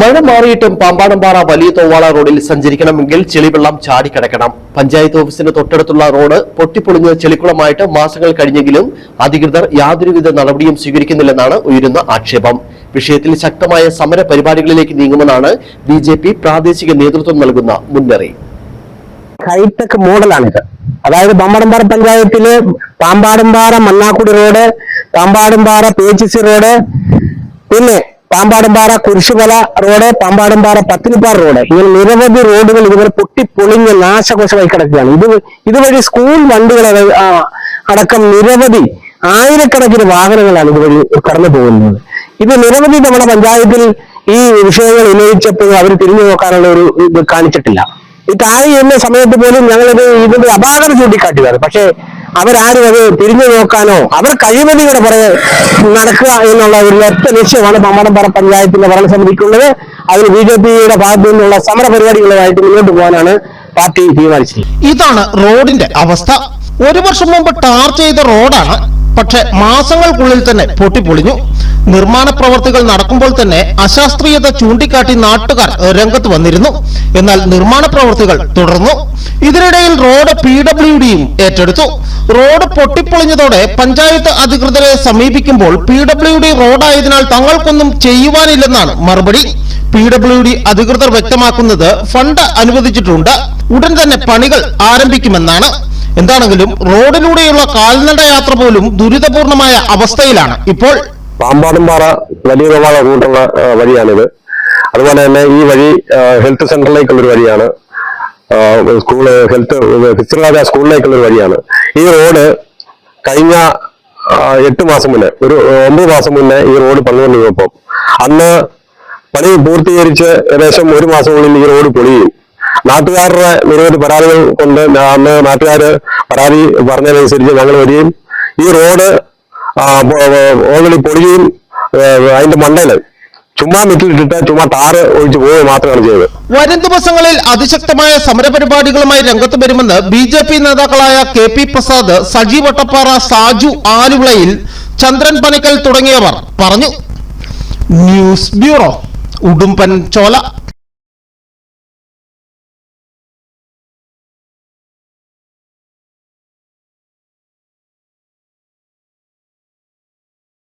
മഴ മാറിയിട്ടും പാമ്പാടംപാറ വലിയ തോവാള റോഡിൽ സഞ്ചരിക്കണമെങ്കിൽ ചെളിവെള്ളം ചാടിക്കിടക്കണം പഞ്ചായത്ത് ഓഫീസിന് തൊട്ടടുത്തുള്ള റോഡ് പൊട്ടിപ്പൊളിഞ്ഞ് ചെളിക്കുളമായിട്ട് മാസങ്ങൾ കഴിഞ്ഞെങ്കിലും അധികൃതർ യാതൊരുവിധ നടപടിയും സ്വീകരിക്കുന്നില്ലെന്നാണ് ഉയരുന്ന ആക്ഷേപം. വിഷയത്തിൽ ശക്തമായ സമര പരിപാടികളിലേക്ക് നീങ്ങുമെന്നാണ് ബി പ്രാദേശിക നേതൃത്വം നൽകുന്ന മുന്നറിയിപ്പ് മോഡലാണിത്. അതായത് പാമ്പാടംപാറ പഞ്ചായത്തിൽ പാമ്പാടംപാറ മണ്ണാക്കുടി റോഡ് പാമ്പാടംപാറ പേച്ചിസി റോഡ് പിന്നെ പാമ്പാടമ്പാറ കുരിശുമല റോഡ് പാമ്പാടുംപാറ പത്തിനിപ്പാറ റോഡ്. ഇങ്ങനെ നിരവധി റോഡുകൾ ഇതുവരെ പൊട്ടിപ്പൊളിഞ്ഞ് നാശകോശമായി കിടക്കുകയാണ്. ഇത് ഇതുവഴി സ്കൂൾ വണ്ടികൾ അടക്കം നിരവധി ആയിരക്കണക്കിന് വാഹനങ്ങളാണ് ഇതുവഴി കടന്നു പോകുന്നത്. ഇത് നിരവധി നമ്മുടെ പഞ്ചായത്തിൽ ഈ വിഷയങ്ങൾ ഉന്നയിച്ചപ്പോൾ അവർ തിരിഞ്ഞു നോക്കാനുള്ള ഒരു ഇത് കാണിച്ചിട്ടില്ല. ഈ താഴെ എന്ന സമയത്ത് പോലും ഞങ്ങളിത് ഇതിന്റെ അപാകത ചൂണ്ടിക്കാട്ടിയതാണ്. പക്ഷേ അവരാരും അത് തിരിഞ്ഞു നോക്കാനോ? അവർ കഴിവതികളുടെ പുറകെ നടക്കുക എന്നുള്ള ഒരു ഒറ്റ ലക്ഷ്യമാണ് പമ്മടംപാറ പഞ്ചായത്തിന്റെ ഭരണസമിതിക്കുള്ളത്. അതിൽ ബി ജെ പിയുടെ ഭാഗത്തു നിന്നുള്ള സമര പരിപാടികളുമായിട്ട് മുന്നോട്ട് പോകാനാണ് പാർട്ടി തീരുമാനിച്ചത്. ഇതാണ് റോഡിന്റെ അവസ്ഥ. ഒരു വർഷം മുമ്പ് ടാർ ചെയ്ത റോഡാണ് പക്ഷെ മാസങ്ങൾക്കുള്ളിൽ തന്നെ പൊട്ടിപ്പൊളിഞ്ഞു. നിർമ്മാണ പ്രവർത്തികൾ നടക്കുമ്പോൾ തന്നെ അശാസ്ത്രീയത ചൂണ്ടിക്കാട്ടി നാട്ടുകാർ രംഗത്ത് വന്നിരുന്നു. എന്നാൽ നിർമ്മാണ പ്രവർത്തികൾ തുടർന്നു. ഇതിനിടയിൽ റോഡ് പി ഡബ്ല്യു ഡിയും ഏറ്റെടുത്തു. റോഡ് പൊട്ടിപ്പൊളിഞ്ഞതോടെ പഞ്ചായത്ത് അധികൃതരെ സമീപിക്കുമ്പോൾ പി ഡബ്ല്യു ഡി റോഡായതിനാൽ തങ്ങൾക്കൊന്നും ചെയ്യുവാനില്ലെന്നാണ് മറുപടി. പി ഡബ്ല്യു ഡി അധികൃതർ വ്യക്തമാക്കുന്നത് ഫണ്ട് അനുവദിച്ചിട്ടുണ്ട്. ഉടൻ തന്നെ പണികൾ ആരംഭിക്കുമെന്നാണ്. എന്താണെങ്കിലും റോഡിലൂടെയുള്ള കാൽനട യാത്ര പോലും ദുരിതപൂർണമായ അവസ്ഥയിലാണ് ഇപ്പോൾ. പാമ്പാടുംപാറ വലിയ തോവാള റൂട്ടുള്ള വഴിയാണിത്. അതുപോലെ തന്നെ ഈ വഴി ഹെൽത്ത് സെന്ററിലേക്കുള്ളൊരു വഴിയാണ്. സ്കൂൾ ഹെൽത്ത് ഫിസ്റ്റർരാജ സ്കൂളിലേക്കുള്ളൊരു വഴിയാണ്. ഈ റോഡ് കഴിഞ്ഞ എട്ട് മാസം മുന്നേ ഒരു ഒമ്പത് മാസം മുന്നേ ഈ റോഡ് പണിതുകൊണ്ടിരുന്നപ്പം അന്ന് പണി പൂർത്തീകരിച്ച് ഏകദേശം ഒരു മാസത്തിനുള്ളിൽ ഈ റോഡ് പൊളിയും. നാട്ടുകാരുടെ നിരവധി പരാതികൾ കൊണ്ട് അന്ന് നാട്ടുകാർ പരാതി പറഞ്ഞതനുസരിച്ച് ഞങ്ങൾ വരികയും ഈ റോഡ് ഓൾറെഡി പൊടിയും അതിന്റെ മണ്ടയിൽ ചുമ്മാ മിറ്റിലിട്ടിട്ട് ചുമ്മാ ടാറ് ഒഴിച്ച് പോവുക മാത്രമാണ് ചെയ്തത്. വരും ദിവസങ്ങളിൽ അതിശക്തമായ സമരപരിപാടികളുമായി രംഗത്ത് വരുമെന്ന് ബി ജെ പി നേതാക്കളായ കെ പി പ്രസാദ് സജി വട്ടപ്പാറ സാജു ആലുവിളയിൽ ചന്ദ്രൻ പനിക്കൽ തുടങ്ങിയവർ പറഞ്ഞു. News bureau Udumbanchola.